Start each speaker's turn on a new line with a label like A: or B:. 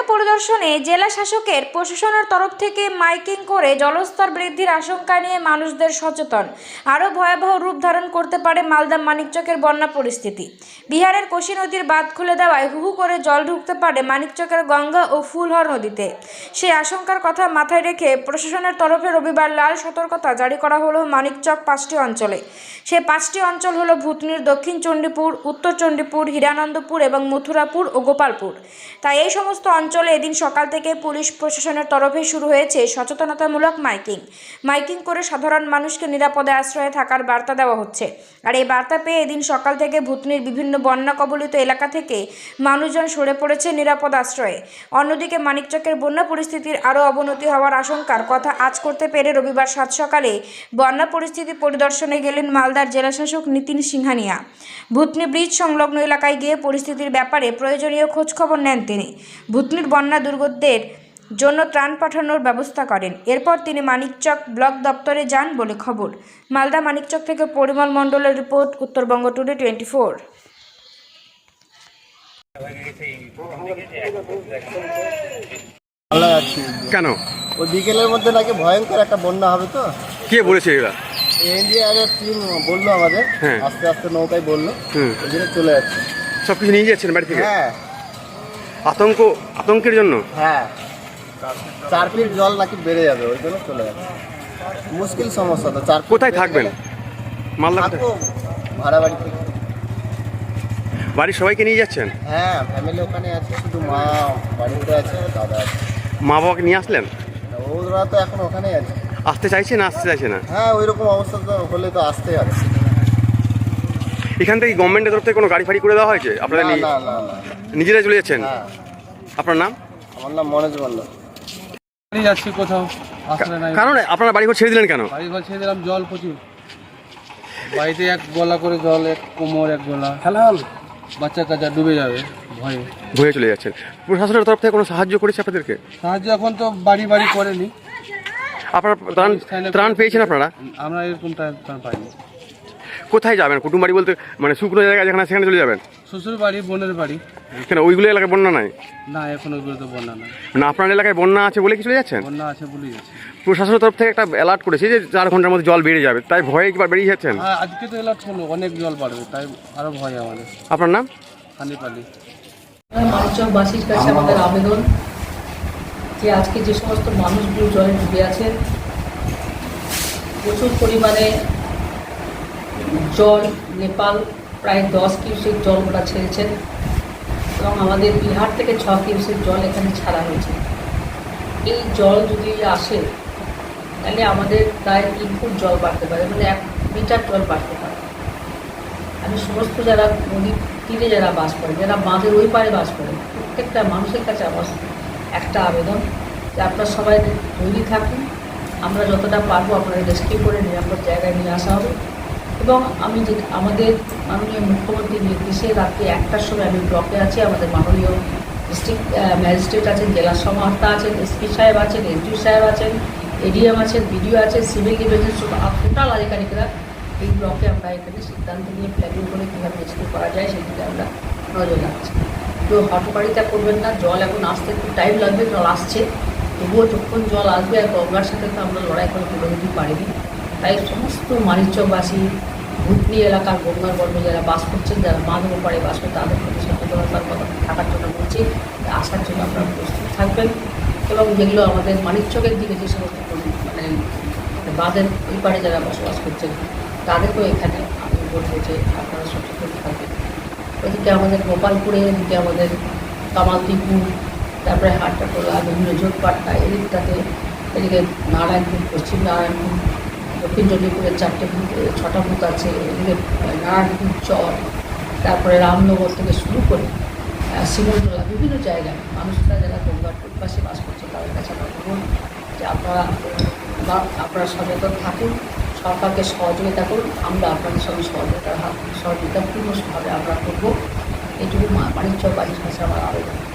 A: এলাকা পরিদর্শনে জেলা শাসকের প্রশাসনের তরফ থেকে মাইকিং করে জলস্তর বৃদ্ধির আশঙ্কা নিয়ে মানুষদের সচেতন। আরও ভয়াবহ রূপ ধারণ করতে পারে মালদা মানিকচকের বন্যা পরিস্থিতি। বিহারের কোশি নদীর বাঁধ খুলে দেওয়ায় হুহু করে জল ঢুকতে পারে মানিকচকের গঙ্গা ও ফুলহর নদীতে। সেই আশঙ্কার কথা মাথায় রেখে প্রশাসনের তরফে রবিবার লাল সতর্কতা জারি করা হলো মানিকচক পাঁচটি অঞ্চলে। সে পাঁচটি অঞ্চল হলো ভূতনির দক্ষিণ চণ্ডীপুর, উত্তর চণ্ডীপুর, হিরানন্দপুর এবং মথুরাপুর ও গোপালপুর। তাই এই সমস্ত অঞ্চলে এদিন সকাল থেকে পুলিশ প্রশাসনের তরফে শুরু হয়েছে সচেতনতামূলক মাইকিং। মাইকিং করে সাধারণ মানুষকে নিরাপদে আশ্রয়ে থাকার বার্তা দেওয়া হচ্ছে। আর এই বার্তা পেয়ে এদিন সকাল থেকে ভূতনির বিভিন্ন বন্যা কবলিত এলাকা থেকে মানুষজন সরে পড়েছে নিরাপদ আশ্রয়ে। অন্যদিকে মানিকচকের বন্যা পরিস্থিতির আরও অবনতি হওয়ার আশঙ্কার কথা আজ করতে পেরে রবিবার সাত সকালে বন্যা পরিস্থিতি পরিদর্শনে গেলেন মালদার জেলাশাসক নীতিন সিংহানিয়া। ভূতনি ব্রিজ সংলগ্ন এলাকায় গিয়ে পরিস্থিতির ব্যাপারে প্রয়োজনীয় খোঁজখবর নেন তিনি। ভূতনির বন্যা দুর্গতদের জন্য ত্রাণ পাঠানোর ব্যবস্থা করেন। এরপর তিনি মানিকচক ব্লক দপ্তরে যান বলে খবর। মালদা মানিকচক থেকে পরিমল মণ্ডলের report Uttarbanga today twenty four
B: ভালো আছি
C: কেন?
B: ওই বিকেলের মধ্যে নাকি ভয়ঙ্কর একটা বন্যা হবে তো।
C: কে বলেছে এরা?
B: টিম বলল আমাদের।
C: হ্যাঁ।
B: আস্তে আস্তে নৌকায় বলল।
C: হুম।
B: ওই জন্য চলে যাচ্ছে।
C: সব কিছু নিয়ে যাচ্ছেন বাড়ি থেকে?
B: হ্যাঁ।
C: আতঙ্ক আতঙ্কের জন্য?
B: হ্যাঁ। চার ফিট জল নাকি বেড়ে যাবে ওই জন্য চলে যাচ্ছে। মুশকিল সমস্যা তো চার
C: কোথায় থাকবেন? মালদা
B: ভাড়া বাড়ি থেকে।
C: বাড়ির সবাইকে নিয়ে যাচ্ছেন?
B: হ্যাঁ ফ্যামিলি ওখানে আছে শুধু মা বাড়িতে আছে দাদা আছে।
C: মা বাবাকে নিয়ে আসলেন?
B: ওরা তো এখন ওখানেই আছে।
C: আসতে চাইছে না আসতে চাইছে না?
B: হ্যাঁ ওই রকম অবস্থা তো হলে তো আসতেই হবে।
C: এখান থেকে গভর্নমেন্টের তরফ থেকে কোনো গাড়ি ফাড়ি করে দেওয়া হয়েছে? আপনারা নি-
B: না না না
C: নিজেরাই চলে যাচ্ছেন?
B: হ্যাঁ।
C: আপনার নাম?
B: আমার নাম মনোজ মল্ল
D: বাড়ি যাচ্ছি কোথাও? আসলে নাই।
C: কারণ আপনারা বাড়ি ঘর ছেড়ে দিলেন কেন?
D: বাড়ি ঘর ছেড়ে দিলাম জল প্রচুর। বাড়িতে এক গলা করে জল এক কোমর এক গলা। বাচ্চা কাচ্চা ডুবে যাবে ভয়ে।
C: ঘুরে চলে যাচ্ছেন। প্রশাসনের তরফ থেকে কোনো সাহায্য করেছে আপনাদেরকে?
D: সাহায্য এখন তো বাড়ি বাড়ি করেনি।
C: আপনারা ত্রাণ ত্রাণ পেয়েছেন আপনারা?
D: আমরা এরকম পাইনি।
C: কোথায় যাবেন? কুটুম বাড়ি বলতে মানে শুকনো জায়গা যেখানে সেখানে চলে যাবেন?
D: শ্বশুর বাড়ি বোনের বাড়ি।
C: কেন ওইগুলো এলাকায় বন্যা নাই?
D: না এখন ওইগুলো তো বন্যা নাই।
C: না আপনার এলাকায় বন্যা আছে বলে কি চলে যাচ্ছেন?
D: বন্যা আছে বলেই যাচ্ছে।
C: প্রশাসনের তরফ থেকে একটা অ্যালার্ট করেছে যে চার ঘণ্টার মধ্যে জল বেড়ে যাবে। তাই ভয়ে একবার বেরিয়ে যাচ্ছেন?
D: হ্যাঁ আজকে তো এলাট হলো অনেক জল বাড়বে তাই আরও ভয় আমাদের।
C: আপনার নাম?
D: পানি পালি
E: মানুষবাসীর কাছে আমাদের আবেদন যে আজকে যে সমস্ত মানুষগুলো জলে ডুবে আছে প্রচুর পরিমাণে জল, নেপাল প্রায় দশ কিউসেক জল ওরা ছেড়েছেন এবং আমাদের বিহার থেকে ছ কিউসেক জল এখানে ছাড়া হয়েছে। এই জল যদি আসে, তাহলে আমাদের প্রায় তিন ফুট জল বাড়তে পারে মানে এক মিটার জল বাড়তে পারে। আমি সমস্ত যারা নদীর তীরে যারা বাস করে, যারা বাঁধের ওই পারে বাস করে, প্রত্যেকটা মানুষের কাছে আমার একটা আবেদন যে আপনারা সবাই তৈরি থাকুন, আমরা যতটা পারব আপনাদের রেস্কিউ করে নিরাপদ জায়গায় নিয়ে আসা হবে। এবং আমি যে, আমাদের মাননীয় মুখ্যমন্ত্রীর নির্দেশে রাত্রি একটার সময় আমি ব্লকে আছি, আমাদের মাননীয় ডিস্ট্রিক্ট ম্যাজিস্ট্রেট আছেন, জেলা সমাহর্তা আছেন, এসপি সাহেব আছেন এসডিও সাহেব আছেন, এডিএম আছেন, বিডিও আছেন, সিভিল ডিভিশন টোটাল আধিকারিকরা এই ব্লকে আমরা এখানে সিদ্ধান্ত নিয়ে প্ল্যানিং করে কীভাবে রেস্কিউ করা যায় সেদিকে আমরা নজর রাখছি। কেউ হটকারিতা করবেন না, জল এখন আসতে একটু টাইম লাগবে, জল আসছে, তবুও যখন জল আসবে আর গঙ্গার সাথে তো আমরা লড়াই করে তুলে দিতে পারিনি। তাই সমস্ত মানিকচকবাসী ভুতনি এলাকার গঙ্গার গর্ভে যারা বাস করছেন যারা মাধব পাড়ে বাস করছেন তাদের প্রতি সচেতনতার কথা থাকার জন্য বলছি, আসার জন্য আপনারা প্রস্তুত থাকবেন। এবং যেগুলো আমাদের মানিকচকের দিকে যে সমস্ত মানে বাঁধের ওই পাড়ে যারা বসবাস করছেন, তাদেরকেও এখানে আমি বলব যে আপনারা সচেতন থাকবেন। ওদিকে আমাদের গোপালপুরে, এদিকে আমাদের কামালতিপুর তারপরে হাট্টাটোলা, বিভিন্ন জোটপাট্টা, এদিকটাতে, এদিকে নারায়ণপুর, পশ্চিম নারায়ণপুর দক্ষিণ চণ্ডীপুরের চারটে ভূত ছটা ভূত আছে এদিকে নারায়ণপুর চর, তারপরে রামনগর থেকে শুরু করে শিমলতলা, বিভিন্ন জায়গায় মানুষরা যারা গঙ্গার পাশে বাস করছে, তাদের কাছে আমরা বলুন যে আপনারা, বা- আপনারা সচেতন থাকুন, সরকারকে সহযোগিতা করুন, আমরা আপনাদের সঙ্গে সহযোগিতা হাত সহযোগিতাপূর্ণভাবে আমরা করব। এটুকু বাণিজ্য বাড়ির কাছে আমার আবেদন।